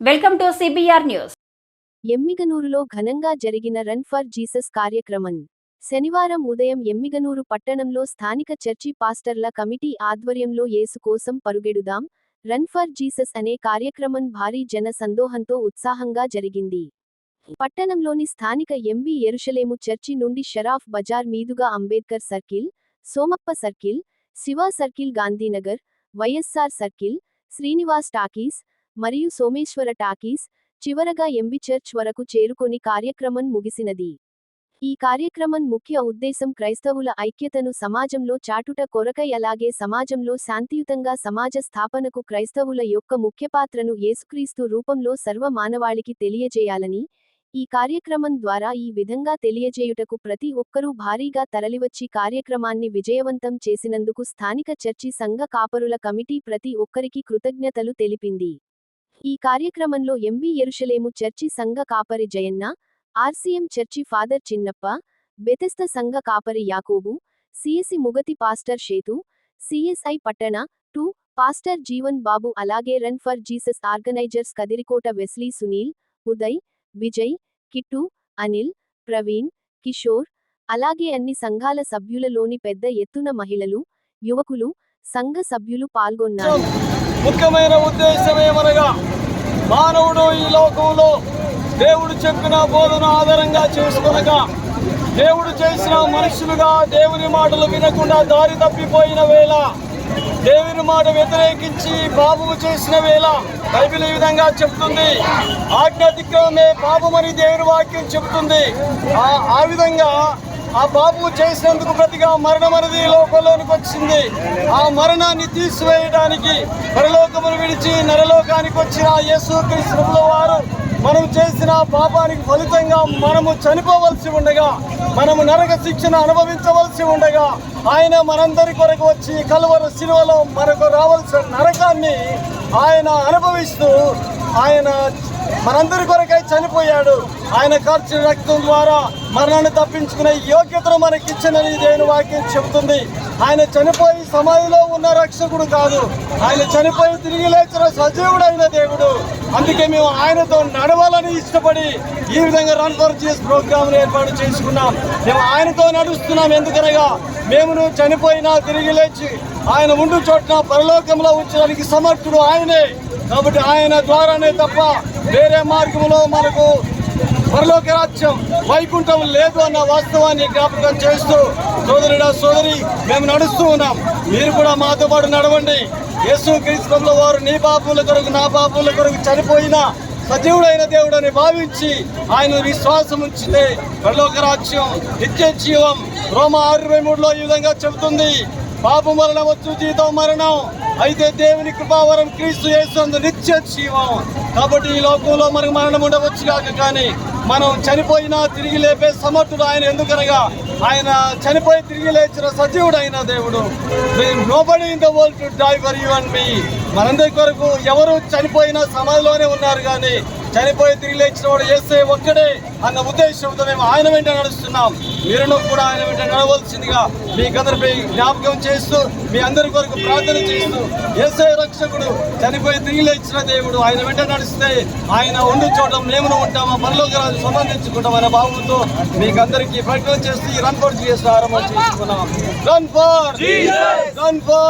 Welcome to CBR news. ఎమ్మిగనూరులో ఘనంగా జరిగిన run for Jesus కార్యక్రమం. శనివారం ఉదయం ఎమ్మిగనూరు పట్టణంలో స్థానిక చర్చి పాస్టర్ల కమిటీ ఆధ్వర్యంలో యేసు కోసం పరుగెడుదాం రన్ ఫర్ జీసస్ అనే కార్యక్రమం భారీ జన సందోహంతో ఉత్సాహంగా జరిగింది. పట్టణంలోని స్థానిక ఎంబీ ఎరుషలేము చర్చి నుండి షరాఫ్ బజార్ మీదుగా Ambedkar circle Somappa circle Shiva circle Gandhinagar YSR circle Srinivas talkies మరియు సోమేశ్వర టాకీస్ చివరగా ఎంబి చర్చ్ వరకు చేరుకొని కార్యక్రమం ముగిసినది. ఈ కార్యక్రమం ముఖ్య ఉద్దేశం క్రైస్తవుల ఐక్యతను సమాజంలో చాటుట కొరకై అలాగే సమాజంలో శాంతియుతంగా సమాజ స్థాపనకు క్రైస్తవుల యొక్క ముఖ్య పాత్రను యేసుక్రీస్తు రూపంలో సర్వ మానవాళికి తెలియజేయాలని ఈ కార్యక్రమం ద్వారా ఈ విధంగా తెలియజేయుటకు ప్రతి ఒక్కరూ భారీగా తరలివచ్చి కార్యక్రమాన్ని విజయవంతం చేసినందుకు స్థానిక చర్చి సంఘ కాపరుల కమిటీ ప్రతి ఒక్కరికి కృతజ్ఞతలు తెలిపింది. ఈ కార్యక్రమంలో ఎంబీ ఎరుషలేము చర్చి సంఘ కాపరి జయన్న ఆర్సీఎం చర్చి ఫాదర్ చిన్నప్ప బెతెస్త సంఘ కాపరి యాకోబు సిఎస్సి ముగతి పాస్టర్ షేతు సిఎస్ఐ పట్టణ టూ పాస్టర్ జీవన్ బాబు అలాగే run for Jesus organisers Kadirikota Wesley Sunil Uday Vijay Kittu Anil Praveen Kishore అలాగే అన్ని సంఘాల సభ్యులలోని పెద్ద ఎత్తున మహిళలు యువకులు సంఘ సభ్యులు పాల్గొన్నారు. ముఖ్యమైన ఉద్దేశం ఏమనగా మానవుడు ఈ లోకంలో దేవుడు చెప్పిన బోధన ఆధారంగా చేసుకొనక దేవుడు చేసిన మనుషులుగా దేవుని మాటలు వినకుండా దారి తప్పిపోయిన వేళ దేవుని మాట వ్యతిరేకించి పాపము చేసిన వేళ బైబిల్ ఈ విధంగా చెప్తుంది. ఆజ్ఞాతిక్రమే పాపమని దేవుని వాక్యం చెబుతుంది ఆ విధంగా ఆ బాబు చేసినందుకు ప్రతిగా మరణం అనేది లోకంలోనికి వచ్చింది. ఆ మరణాన్ని తీసివేయడానికి పరలోకమును విడిచి నరలోకానికి వచ్చిన యేసు క్రీస్తుల వారు మనం చేసిన పాపానికి ఫలితంగా మనము చనిపోవలసి ఉండగా మనము నరక శిక్షను అనుభవించవలసి ఉండగా ఆయన మనందరి కొరకు వచ్చి కలువరు శిలువలో మనకు రావాల్సిన నరకాన్ని ఆయన అనుభవిస్తూ ఆయన మనందరి కొరకై చనిపోయాడు. ఆయన ఖర్చు రక్తం ద్వారా మరణాన్ని తప్పించుకునే యోగ్యతను మనకి మనకిచ్చినని దేని వాక్యం చెబుతుంది. ఆయన చనిపోయి సమాధిలో ఉన్న రక్షకుడు కాదు. ఆయన చనిపోయి తిరిగి లేచిన సజీవుడైన దేవుడు. అందుకే మేము ఆయనతో నడవాలని ఇష్టపడి ఈ విధంగా రన్ ఫర్ జీస్ ప్రోగ్రామ్ ఏర్పాటు చేసుకున్నాం. మేము ఆయనతో నడుస్తున్నాం ఎందుకనగా మేము చనిపోయినా తిరిగి లేచి ఆయన ఉండు చోట్న పరలోకంలో ఉంచడానికి సమర్థుడు ఆయనే. కాబట్టి ఆయన ద్వారానే తప్ప వేరే మార్గంలో మనకు పరలోక రాజ్యం వైకుంఠం లేదు అన్న వాస్తవాన్ని జ్ఞాపకం చేస్తూ సోదరుడా సోదరి మేము నడుస్తూ ఉన్నాం. మీరు కూడా మాతో పాటు నడవండి. యేసు క్రీస్తుల వారు నీ పాపుల కొరకు నా బాపుల కొరకు చనిపోయిన సజీవుడైన దేవుడని భావించి ఆయన విశ్వాసం ఉంచితే పరలోక రాజ్యం నిత్య జీవం. రోమ ఆరు ఇరవై మూడులో ఈ విధంగా చెబుతుంది. పాపం వలన వచ్చు జీతం మరణం. అయితే దేవుని కృపావరం క్రీస్తు చేస్తుంది నిత్య జీవం. కాబట్టి ఈ లోకంలో మనకు మరణం ఉండవచ్చు కాక కానీ మనం చనిపోయినా తిరిగి లేపే సమర్థుడు ఆయన ఎందుకనగా ఆయన చనిపోయి తిరిగి లేచిన సజీవుడు అయిన దేవుడు nobody in the world to die for you and me మనందరి కొరకు ఎవరు చనిపోయినా సమాధిలోనే ఉన్నారు కానీ చనిపోయి తిరిగి లేచిన వాడు చేస్తే ఒక్కడే అన్న ఉద్దేశంతో మేము ఆయన వెంట నడుస్తున్నాం. మీరును కూడా ఆయన వెంట నడవలసిందిగా మీకందరిపై జ్ఞాపకం చేస్తూ మీ అందరి కొరకు ప్రార్థన చేస్తూ ఏసే రక్షకుడు చనిపోయి తిరిగి లేచిన దేవుడు ఆయన వెంట నడిస్తే ఆయన ఉండి చోట మేము ఉంటామా పరలోక రాజు సంబంధించుకుంటాం అనే భావంతో మీకు అందరికీ ప్రకటన చేస్తూ ఈ రన్ ఫర్ జీఎస్ ఆరంభం చేసుకున్నాం. Run for run for